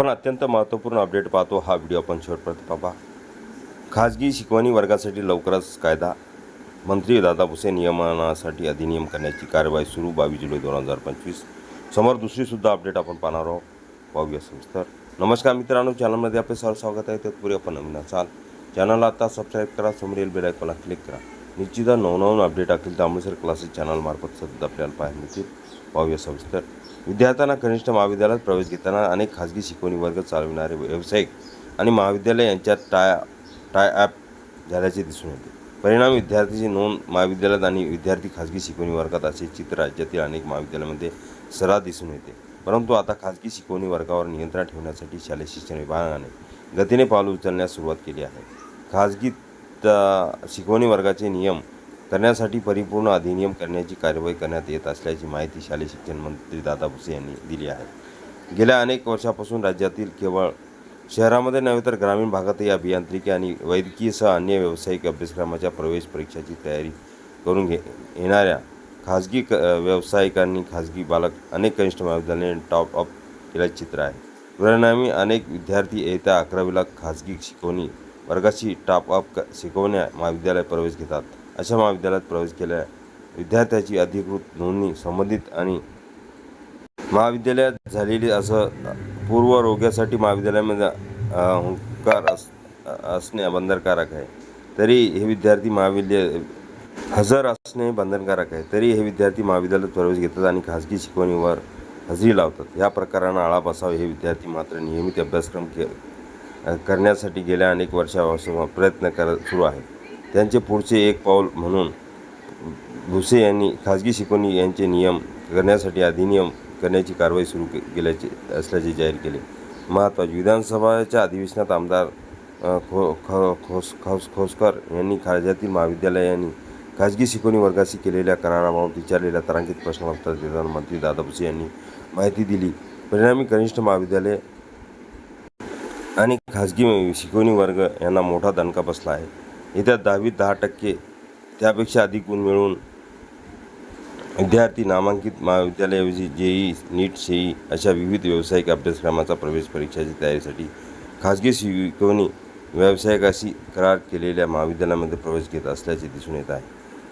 आपण अत्यंत महत्त्वपूर्ण अपडेट पाहतो. हा व्हिडिओ आपण शेवटपर्यंत पाहा. खाजगी शिकवणी वर्गासाठी लवकरच कायदा मंत्री दादा भुसे नियमनासाठी अधिनियम करण्याची कार्यवाही सुरू बावीस जुलै दोन हजार पंचवीस. समोर दुसरीसुद्धा अपडेट आपण पाहणार आहोत. पाहूया सविस्तर. नमस्कार मित्रांनो चॅनलमध्ये आपले सर स्वागत आहे. तत्पूर्वी आपण नवीन असाल. चॅनलला आता सबस्क्राईब करा समोरील बेल आयकॉनला क्लिक करा. निश्चितच नवनवन अपडेट असतील तर अमृतसर क्लासेस चॅनलमार्फत सतत आपल्याला पाहायला मिळतील. पाहूया सविस्तर. विद्यार्थ्यांना कनिष्ठ महाविद्यालयात प्रवेश घेताना अनेक खाजगी शिकवणी वर्ग चालविणारे व्यावसायिक आणि महाविद्यालय यांच्यात टाय टाय ॲप झाल्याचे दिसून येते. परिणाम विद्यार्थीची नोंद महाविद्यालयात आणि विद्यार्थी खाजगी शिकवणी वर्गात असे चित्र राज्यातील अनेक महाविद्यालयामध्ये सर्रास दिसून येते. परंतु आता खाजगी शिकवणी वर्गावर नियंत्रण ठेवण्यासाठी शालेय शिक्षण विभागाने गतीने पाऊल उचलण्यास सुरुवात केली आहे. खाजगी त्या शिकवणी वर्गाचे नियम करण्यासाठी परिपूर्ण अधिनियम करण्याची कार्यवाही करण्यात येत असल्याची माहिती शालेय शिक्षण मंत्री दादा भुसे यांनी दिली आहे. गेल्या अनेक वर्षापासून राज्यातील केवळ शहरामध्ये नव्हे तर ग्रामीण भागातही अभियांत्रिकी आणि वैद्यकीयसह अन्य व्यावसायिक अभ्यासक्रमाच्या प्रवेश परीक्षाची तयारी करून घे येणाऱ्या खाजगी क व्यावसायिकांनी खाजगी बालक अनेक कनिष्ठ महाविद्यालयाने टॉप अप केल्याचे चित्र आहे. परिणामी अनेक विद्यार्थी येत्या अकरावीला खाजगी शिकवणी वर्गाची टॉप अप शिकवण्या महाविद्यालयात प्रवेश घेतात. अशा महाविद्यालयात प्रवेश केल्या विद्यार्थ्याची अधिकृत नोंदणी संबंधित आणि महाविद्यालयात झालेली असं पूर्वरोग्यासाठी महाविद्यालयामध्ये हुंकार अस असणे बंधनकारक आहे. तरी हे विद्यार्थी महाविद्यालय हजर असणे बंधनकारक आहे. तरी हे विद्यार्थी महाविद्यालयात प्रवेश घेतात आणि खाजगी शिकवणीवर हजेरी लावतात. या प्रकारांना आळा बसावा हे विद्यार्थी मात्र नियमित अभ्यासक्रम के करण्यासाठी गेल्या अनेक वर्षापासून प्रयत्न करत सुरू आहेत. त्यांचे पुढचे एक पाऊल म्हणून भुसे यांनी खाजगी शिकवणी यांचे नियम करण्यासाठी अधिनियम करण्याची कारवाई सुरू के केल्याचे असल्याचे जाहीर केले. महत्त्वाचे विधानसभाच्या अधिवेशनात आमदार खो खो खोस खोस खोसकर यांनी राज्यातील महाविद्यालयांनी खाजगी शिकवणी वर्गाशी केलेल्या कराराबाबत विचारलेल्या तारांकित प्रश्नाला उत्तर देताना मंत्री दादा भुसे यांनी माहिती दिली. परिणामी कनिष्ठ महाविद्यालय आणि खाजगी शिकवणी वर्ग यांना मोठा दणका बसला आहे. येत्या दहावीत दहा टक्के त्यापेक्षा अधिक गुण मिळवून विद्यार्थी नामांकित महाविद्यालयाऐवजी जेई नीट सेई अशा विविध व्यावसायिक अभ्यासक्रमाचा प्रवेश परीक्षेची तयारीसाठी खाजगी शिकवणी व्यावसायिकाशी करार केलेल्या महाविद्यालयामध्ये प्रवेश घेत असल्याचे दिसून येत आहे.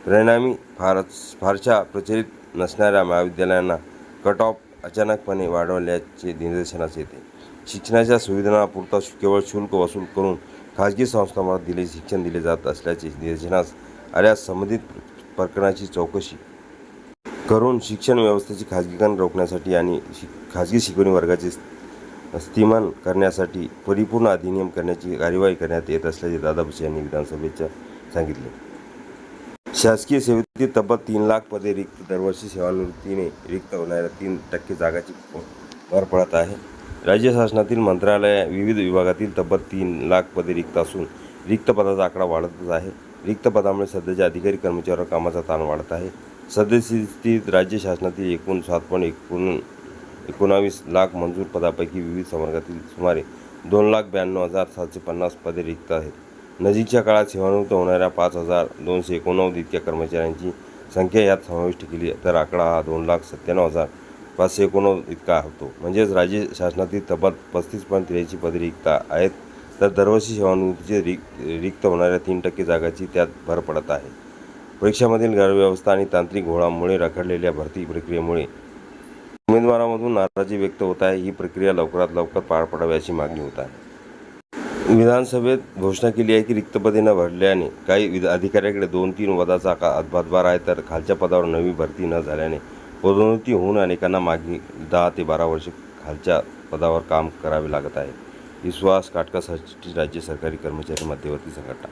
परिणामी फारच फारशा प्रचलित नसणाऱ्या महाविद्यालयांना कट ऑफ अचानकपणे वाढवल्याचे निदर्शनास येते. शिक्षणाच्या सुविधांपुरता केवळ शुल्क वसूल करून खाजगी संस्थांमध्ये दिले शिक्षण दिले जात असल्याचे निदर्शनास आल्यास संबंधित प्रकरणाची चौकशी करून शिक्षण व्यवस्थेचे खाजगीकरण रोखण्यासाठी आणि शिक खाजगी शिकवणी वर्गाचे स्थिमान करण्यासाठी परिपूर्ण अधिनियम करण्याची कार्यवाही करण्यात येत असल्याचे दादा भुसे यांनी विधानसभेच्या सांगितले. शासकीय सेवेतील तब्बल तीन लाख पदे रिक्त दरवर्षी सेवानिवृत्तीने रिक्त होणाऱ्या तीन टक्के जागाची भर पडत आहे. राज्य शासनातील मंत्रालय विविध विभागातील तब्बल तीन लाख पदे रिक्त असून रिक्त पदाचा आकडा वाढतच आहे. रिक्त पदामुळे सध्याच्या अधिकारी कर्मचाऱ्यावर कामाचा ताण वाढत आहे. सद्यस्थितीत राज्य शासनातील एकूण सात पॉईंट एकूण एकोणावीस लाख मंजूर पदापैकी विविध संवर्गातील सुमारे दोन लाख ब्याण्णव हजार सातशे पन्नास पदे रिक्त आहेत. नजीकच्या काळात सेवानिवृत्त होणाऱ्या पाच हजार दोनशे एकोणनव्वद इतक्या कर्मचाऱ्यांची संख्या यात समाविष्ट केली. तर आकडा हा दोन लाख सत्त्याण्णव हजार पाचशे एकोणनव्वद इतका होतो. म्हणजेच राज्य शासनातील तब्बल पस्तीस पॉईंट त्र्याऐंशी पदे रिक्त आहेत. तर दरवर्षी सेवानिवृत्तीचे रिक रिक्त होणाऱ्या तीन टक्के जागाची त्यात भर पडत आहे. परीक्षामधील गैरव्यवस्था आणि तांत्रिक घोळामुळे रखडलेल्या भरती प्रक्रियेमुळे उमेदवारामधून नाराजी व्यक्त होत आहे. ही प्रक्रिया लवकरात लवकर पार पडावी अशी मागणी होत आहे. विधानसभेत घोषणा केली आहे की रिक्त पदे न भरल्याने काही विध अधिकाऱ्याकडे दोन तीन पदाचा का हातभार आहे तर खालच्या पदावर नवी भरती न झाल्याने पदोन्नती होऊन अनेकांना मागे दहा ते बारा वर्षे खालच्या पदावर काम करावे लागत आहे. विश्वास काटका राज्य सरकारी कर्मचारी मध्यवर्ती संघटना